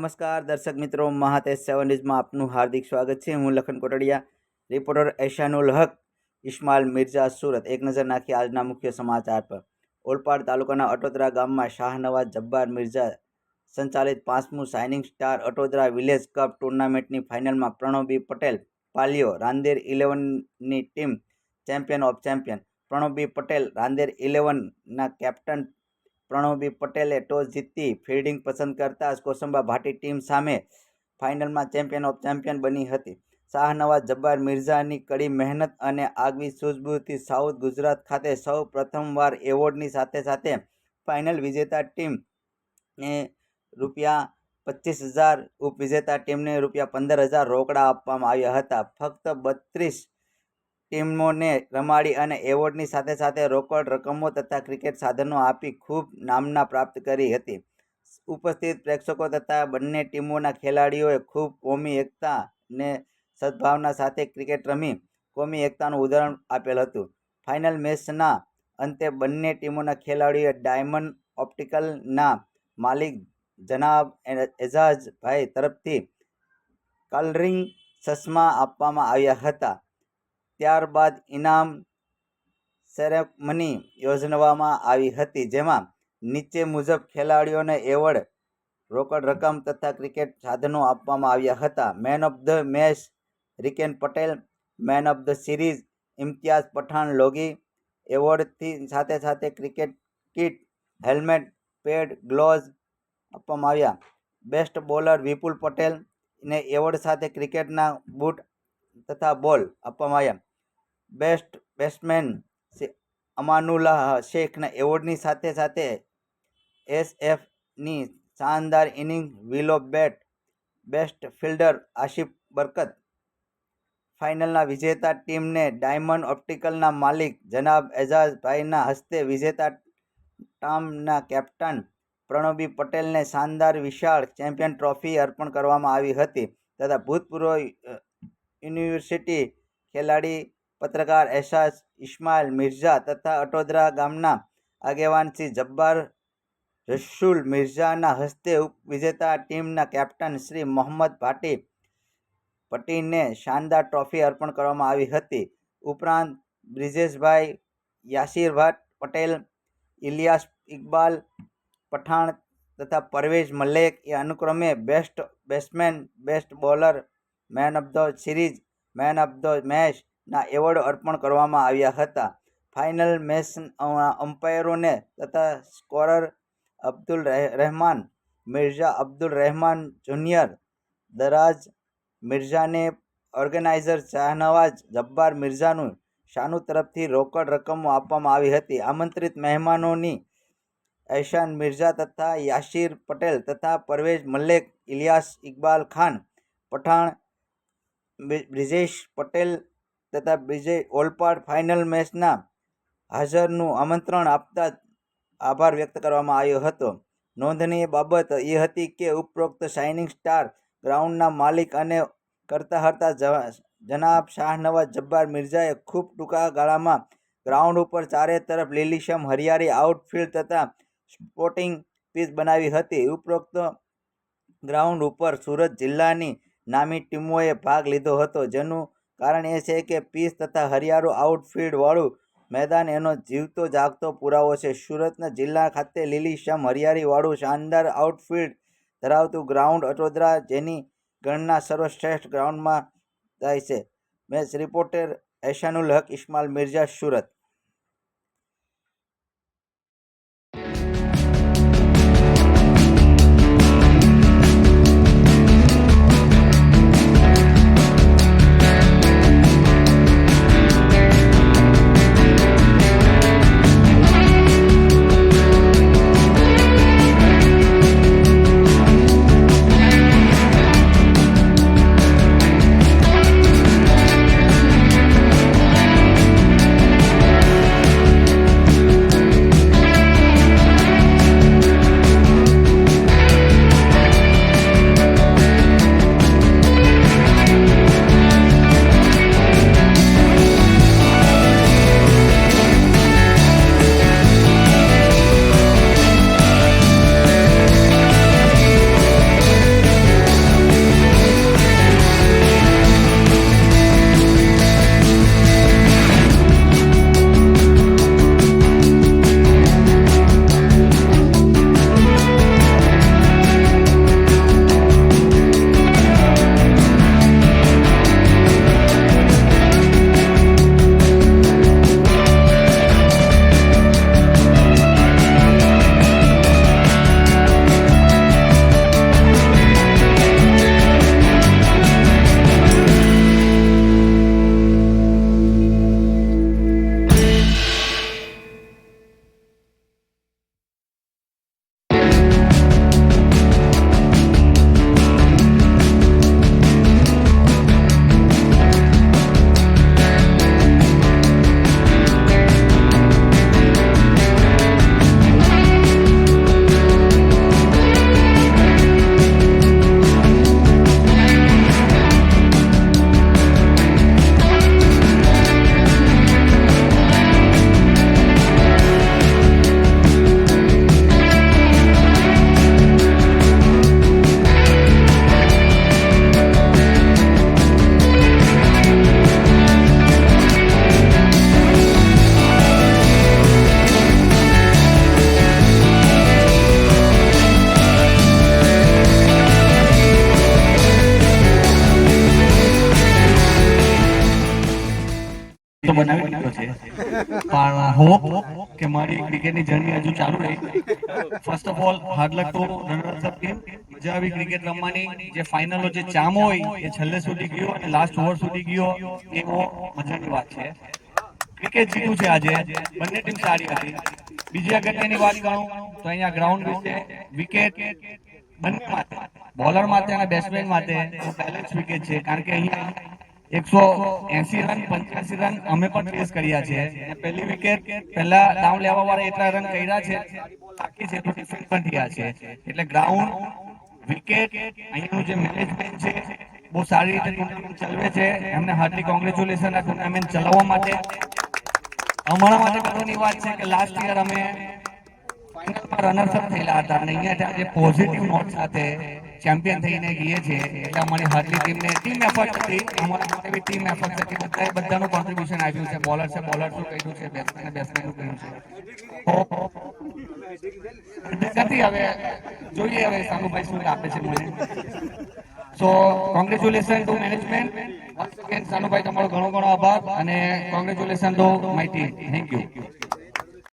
નમસ્કાર દર્શક મિત્રો, મહાતેજ સેવન ન્યૂઝમાં આપનું હાર્દિક સ્વાગત છે. હું લખન કોટડિયા, રિપોર્ટર એશાનુલ હક ઇસ્માઇલ મિર્ઝા સુરત. એક નજર નાખી આજના મુખ્ય સમાચાર પર. ઓલપાડ તાલુકાના અટોદરા ગામમાં શાહનવાજ જબ્બાર મિર્ઝા સંચાલિત પાંચમું shining star Atodara village cup ટુર્નામેન્ટની ફાઇનલમાં પ્રણવબી પટેલ પાલિયો રાંદેર ઇલેવનની team champion of champion. પ્રણવબી Patel Rander ઇલેવનના કેપ્ટન પ્રણવબી પટેલે ટોસ જીતી ફિલ્ડિંગ પસંદ કરતા કોસંબા ભાટી ટીમ સામે ફાઇનલમાં ચેમ્પિયન ઓફ ચેમ્પિયન બની હતી. શાહનવાઝ જબ્બાર મિર્ઝાની કડી મહેનત અને આગવી સૂઝબૂઝથી સાઉથ ગુજરાત ખાતે સૌ પ્રથમવાર એવોર્ડની સાથે સાથે ફાઇનલ વિજેતા ટીમને રૂપિયા પચીસ હજાર ઉપવિજેતા ટીમને રૂપિયા પંદર હજાર રોકડા આપવામાં આવ્યા હતા. ફક્ત બત્રીસ ટીમોને રમાડી અને એવોર્ડની સાથે સાથે રોકડ રકમો તથા ક્રિકેટ સાધનો આપી ખૂબ નામના પ્રાપ્ત કરી હતી. ઉપસ્થિત પ્રેક્ષકો તથા બંને ટીમોના ખેલાડીઓએ ખૂબ કોમી એકતા ને સદભાવના સાથે ક્રિકેટ રમી કોમી એકતાનું ઉદાહરણ આપેલ હતું. ફાઇનલ મેચના અંતે બંને ટીમોના ખેલાડીઓએ ડાયમંડ ઓપ્ટિકલના માલિક જનાબ એઝાઝભાઈ તરફથી કલરિંગ ચશ્મા આપવામાં આવ્યા હતા. ત્યારબાદ ઇનામ સેરેમની યોજવામાં આવી હતી, જેમાં નીચે મુજબ ખેલાડીઓને એવોર્ડ, રોકડ રકમ તથા ક્રિકેટ સાધનો આપવામાં આવ્યા હતા. Man of the match, Riken Patel, man of the series, Imtiyaz Pathan લોગી એવોર્ડથી સાથે સાથે cricket kit, helmet, pad gloves આપવામાં આવ્યા. બેસ્ટ બોલર વિપુલ પટેલ ને એવોર્ડ સાથે ક્રિકેટના બૂટ તથા બોલ આપવામાં આવ્યા. બેસ્ટ બેટ્સમેન અમાનુલ્લાહ શેખના એવોર્ડની સાથે સાથે એસએફની શાનદાર inning willow bat, best fielder Asif Barkat. ફાઇનલના વિજેતા ટીમને ડાયમંડ ઓપ્ટિકલના માલિક જનાબ એજાઝભાઈના હસ્તે વિજેતા ટામના કેપ્ટન પ્રણબી પટેલને શાનદાર વિશાળ ચેમ્પિયન ટ્રોફી અર્પણ કરવામાં આવી હતી તથા ભૂતપૂર્વ યુનિવર્સિટી ખેલાડી પત્રકાર એહસાસ ઇસ્માઇલ મિર્ઝા તથા અટોદરા ગામના આગેવાન શ્રી જબ્બાર રસુલ મિર્ઝાના હસ્તે ઉપવિજેતા ટીમના કેપ્ટન શ્રી મોહમ્મદ ભાટી પટીને શાનદાર ટ્રોફી અર્પણ કરવામાં આવી હતી. ઉપરાંત બ્રિજેશભાઈ યાસીરભાટ પટેલ, ઇલિયાસ ઇકબાલ પઠાણ તથા પરવેઝ મલેક એ અનુક્રમે best batsman, best bowler, man of the series, man of the match ના એવોર્ડ અર્પણ કરવામાં આવ્યા હતા. ફાઇનલ મેચ અમ્પાયરોને તથા સ્કોરર અબ્દુલ રહેમાન, મિર્ઝા અબ્દુલ રહેમાન જુનિયર, દરાજ મિર્ઝાને ઓર્ગેનાઇઝર શાહનવાજ જબ્બાર મિર્ઝાનું શાનુ તરફથી રોકડ રકમો આપવામાં આવી હતી. આમંત્રિત મહેમાનોની એશાન મિર્ઝા તથા યાશીર પટેલ તથા પરવેઝ મલેક ઇલિયાસ ઇકબાલ ખાન, પઠાણ બ્રિજેશ પટેલ તથા વિજય ઓલપાડ ફાઇનલ મેચના હાજરનું આમંત્રણ આપતા આભાર વ્યક્ત કરવામાં આવ્યો હતો. નોંધનીય બાબત એ હતી કે ઉપરોક્ત શાઇનિંગ સ્ટાર ગ્રાઉન્ડના માલિક અને કરતા હરતા જનાબ શાહનવાજ જબ્બાર મિર્ઝાએ ખૂબ ટૂંકા ગાળામાં ગ્રાઉન્ડ ઉપર ચારે તરફ લીલીશમ હરિયાળી આઉટફિલ્ડ તથા સ્પોર્ટિંગ પીચ બનાવી હતી. ઉપરોક્ત ગ્રાઉન્ડ ઉપર સુરત જિલ્લાની નામી ટીમોએ ભાગ લીધો હતો, જેનું કારણ એ છે કે પીસ તથા હરિયાળું આઉટફિલ્ડવાળું મેદાન એનો જીવતો જાગતો પુરાવો છે. સુરતના જિલ્લા ખાતે લીલીછમ હરિયાળીવાળું શાનદાર આઉટફિલ્ડ ધરાવતું ગ્રાઉન્ડ અટોદરા જેની ગણના સર્વશ્રેષ્ઠ ગ્રાઉન્ડમાં થાય છે. મેચ રિપોર્ટર એશાનુલ હક ઇસ્માલ મિર્ઝા, સુરત. હોપ કે મારી ક્રિકેટની જર્ની હજુ ચાલુ રહી. First of all hard luck to runners up team મજા આવી ક્રિકેટ રમવાની. જે ફાઇનલનો જે ચામ હોય, એ છેલ્લે સુધી ગયો અને લાસ્ટ ઓવર સુધી ગયો એ બહુ મજાની વાત છે. ક્રિકેટ જીતું છે આજે. બંને ટીમ સારી હતી. બીજી અગત્યની વાત કરું, તો અહીંયા ગ્રાઉન્ડ વિશે. વિકેટ બંને માટે બોલર માટે અને બેટ્સમેન માટે બેલેન્સ વિકેટ છે. કારણ કે અહીંયા એકસો એસી રન, પંચ્યાસી રન અમે પણ ફેસ કર્યા છે. પહેલી વિકેટ પહેલા ડાઉન લેવા વાળા એટલા રન કર્યા છે. બાકી છે તો ડિફેન્સ પણ થયા છે. એટલે ગ્રાઉન્ડ વિકેટ અહીંનું જે મેનેજમેન્ટ છે, બહુ સારી રીતે ટુર્નામેન્ટ ચલાવે છે. એમને હાર્દિક કોંગ્રેચ્યુલેશન આ ટુર્નામેન્ટ ચલાવવા માટે. અમારા માટે ગર્વની વાત છે કે લાસ્ટ યર અમે ફાઇનલમાં રનર્સ અપ થયેલા હતા. અને અહીંયા આજે પોઝિટિવ નોટ સાથે ચેમ્પિયન થઈને ગઈએ છે એટલે અમારી હાર્ટલી ટીમને ટીમ એફર્ટ હતી. અમારા માટે બી ટીમ એફર્ટ હતી બધાએ બધાનું કોન્ટ્રીબ્યુશન આપ્યું છે. બોલર છે બોલર શું કહ્યું છે બેટ્સમેન બેટ્સમેન કહ્યું છે. નથી હવે. જોઈએ હવે સાનુભાઈ શું આપે છે મને. So congratulation to management once Sanubhai, તમારો ઘણો ઘણો આભાર. અને congratulation to my team thank you